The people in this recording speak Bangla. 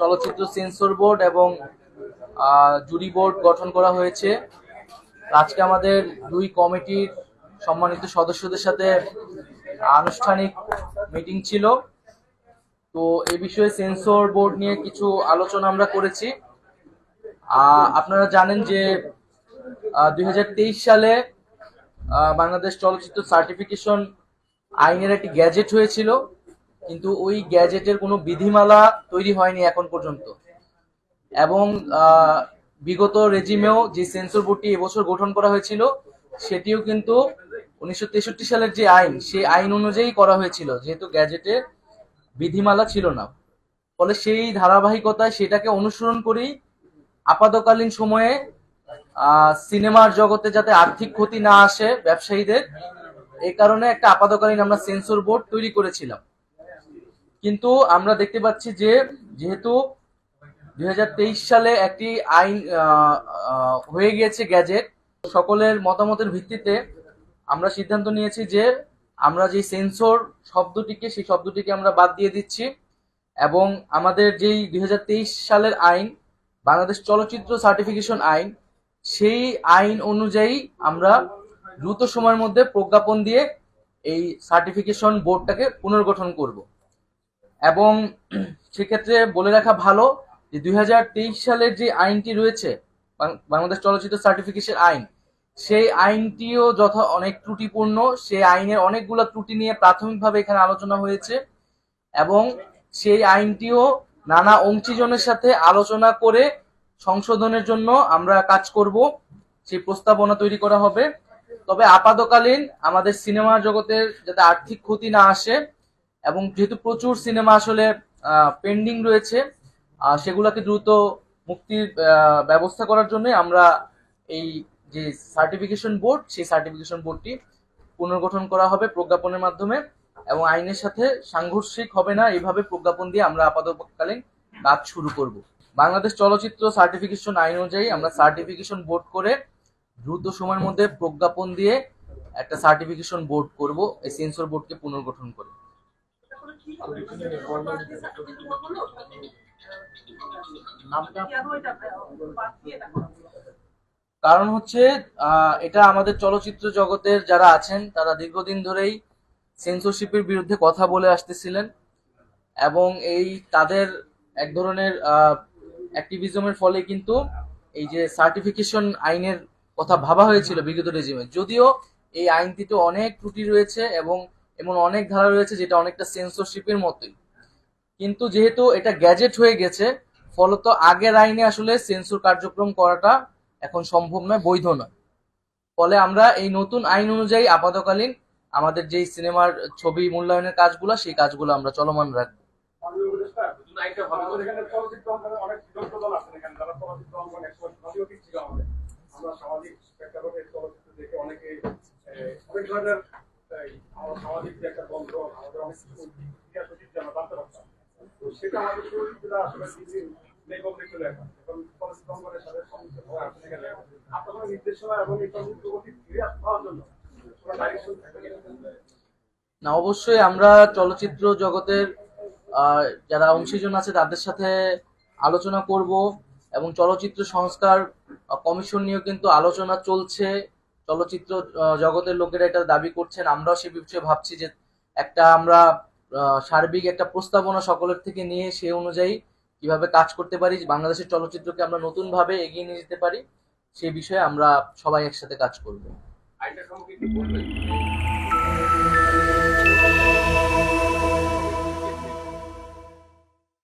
চলচ্চিত্র সেন্সর বোর্ড এবং জুরি বোর্ড গঠন করা হয়েছে। আজকে আমাদের দুই কমিটির সম্মানিত সদস্যদের সাথে আনুষ্ঠানিক মিটিং ছিল। তো এ বিষয়ে সেন্সর বোর্ড নিয়ে কিছু আলোচনা আমরা করেছি। আপনারা জানেন যে দুই হাজার তেইশ সালে বাংলাদেশ চলচ্চিত্র সার্টিফিকেশন আইনের একটি গ্যাজেট হয়েছিল। কিন্তু ওই গ্যাজেটের কোনো বিধিমালা তৈরি হয়নি এখন পর্যন্ত। এবং বিগত রেজিমেও যে সেন্সর বোর্ডটি এবছর গঠন করা হয়েছিল, সেটিও কিন্তু উনিশশো তেষট্টি সালের যে আইন, সেই আইন অনুযায়ী করা হয়েছিল, যেহেতু গ্যাজেটে বিধিমালা ছিল না। ফলে সেই ধারাবাহিকতায় সেটাকে অনুসরণ করেই আপাতকালীন সময়ে সিনেমার জগতে যাতে আর্থিক ক্ষতি না আসে ব্যবসায়ীদের এই কারণে একটা আপাতকালীন আমরা সেন্সর বোর্ড তৈরি করেছিলাম। কিন্তু আমরা দেখতে পাচ্ছি যে যেহেতু দুই হাজার তেইশ সালে একটি আইন হয়ে গিয়েছে গ্যাজেট, সকলের মতামতের ভিত্তিতে আমরা সিদ্ধান্ত নিয়েছি যে আমরা যে সেন্সর শব্দটিকে, সেই শব্দটিকে আমরা বাদ দিয়ে দিচ্ছি এবং আমাদের যেই দুই হাজার তেইশ সালের আইন, বাংলাদেশ চলচ্চিত্র সার্টিফিকেশন আইন, সেই আইন অনুযায়ী আমরা দ্রুত সময়ের মধ্যে প্রজ্ঞাপন দিয়ে এই সার্টিফিকেশন বোর্ডটাকে পুনর্গঠন করব। এবং সেক্ষেত্রে বলে রাখা ভালো যে দুই হাজার তেইশ সালের যে আইনটি রয়েছে বাংলাদেশ চলচ্চিত্র সার্টিফিকেশন আইন, সেই আইনটিও যথা অনেক ত্রুটিপূর্ণ, সেই আইনের অনেকগুলো ত্রুটি নিয়ে প্রাথমিকভাবে এখানে আলোচনা হয়েছে এবং সেই আইনটিও নানা অংশীজনের সাথে আলোচনা করে সংশোধনের জন্য আমরা কাজ করব, সেই প্রস্তাবনা তৈরি করা হবে। তবে আপাতকালীন আমাদের সিনেমা জগতের যাতে আর্থিক ক্ষতি না আসে এবং যেহেতু প্রচুর সিনেমা আসলে পেন্ডিং রয়েছে সেগুলোকে দ্রুত মুক্তির ব্যবস্থা করার জন্য আমরা এই যে সার্টিফিকেশন বোর্ড সেই সার্টিফিকেশন বোর্ডটি পুনর্গঠন করা হবে প্রজ্ঞাপনের মাধ্যমে এবং আইনের সাথে সাংঘর্ষিক হবে না, এইভাবে প্রজ্ঞাপন দিয়ে আমরা আপাতকালীন কাজ শুরু করব। বাংলাদেশ চলচ্চিত্র সার্টিফিকেশন আইন অনুযায়ী আমরা সার্টিফিকেশন বোর্ড করে দ্রুত সময়ের মধ্যে প্রজ্ঞাপন দিয়ে একটা সার্টিফিকেশন বোর্ড করব, এই সেন্সর বোর্ডকে পুনর্গঠন করে। কারণ হচ্ছে এটা আমাদের চলচ্চিত্র জগতের যারা আছেন, তারা দীর্ঘদিন ধরেই সেন্সরশিপের বিরুদ্ধে কথা বলে আসতেছিলেন এবং এই তাদের এক ধরনের অ্যাক্টিভিজমের ফলে কিন্তু এই যে সার্টিফিকেশন আইনের কথা ভাবা হয়েছিল বিগত রেজিমে যদিও এই আইনটিতে অনেক ত্রুটি রয়েছে এবং এমন অনেক ধারা রয়েছে যেটা অনেকটা সেন্সরশিপের মতোই। কিন্তু যেহেতু এটা গ্যাজেট হয়ে গেছে, ফলত আগের আইনে আসলে সেন্সর কার্যক্রম করাটা এখন সম্ভব নয়, বৈধ নয়। ফলে আমরা এই নতুন আইন অনুযায়ী আপাতকালীন আমাদের যেই সিনেমার ছবি মূল্যায়নের কাজগুলো, সেই কাজগুলো আমরা চলমান রাখব। অনেক ধরনের এই, আমার সামাজিক যে একটা বন্ধ আমাদের অনেক কিছু ইতিহাস ঐতিহ্য আমরা জানতে পারতাম তো সেটা আমাদের আসলে? না, অবশ্যই আমরা চলচ্চিত্র জগতের যারা অংশীজন আছে তাদের সাথে আলোচনা করব এবং চলচ্চিত্র সংস্কার কমিশন নিয়েও কিন্তু আলোচনা চলছে। চলচ্চিত্র জগতের লোকেরা এটা দাবি করছেন। আমরাও সে বিষয়ে ভাবছি যে একটা আমরা সার্বিক একটা প্রস্তাবনা সকলের থেকে নিয়ে সে অনুযায়ী কীভাবে কাজ করতে পারি, বাংলাদেশের চলচ্চিত্রকে আমরা নতুনভাবে এগিয়ে নিয়ে যেতে পারি সে বিষয়ে আমরা সবাই একসাথে কাজ করব।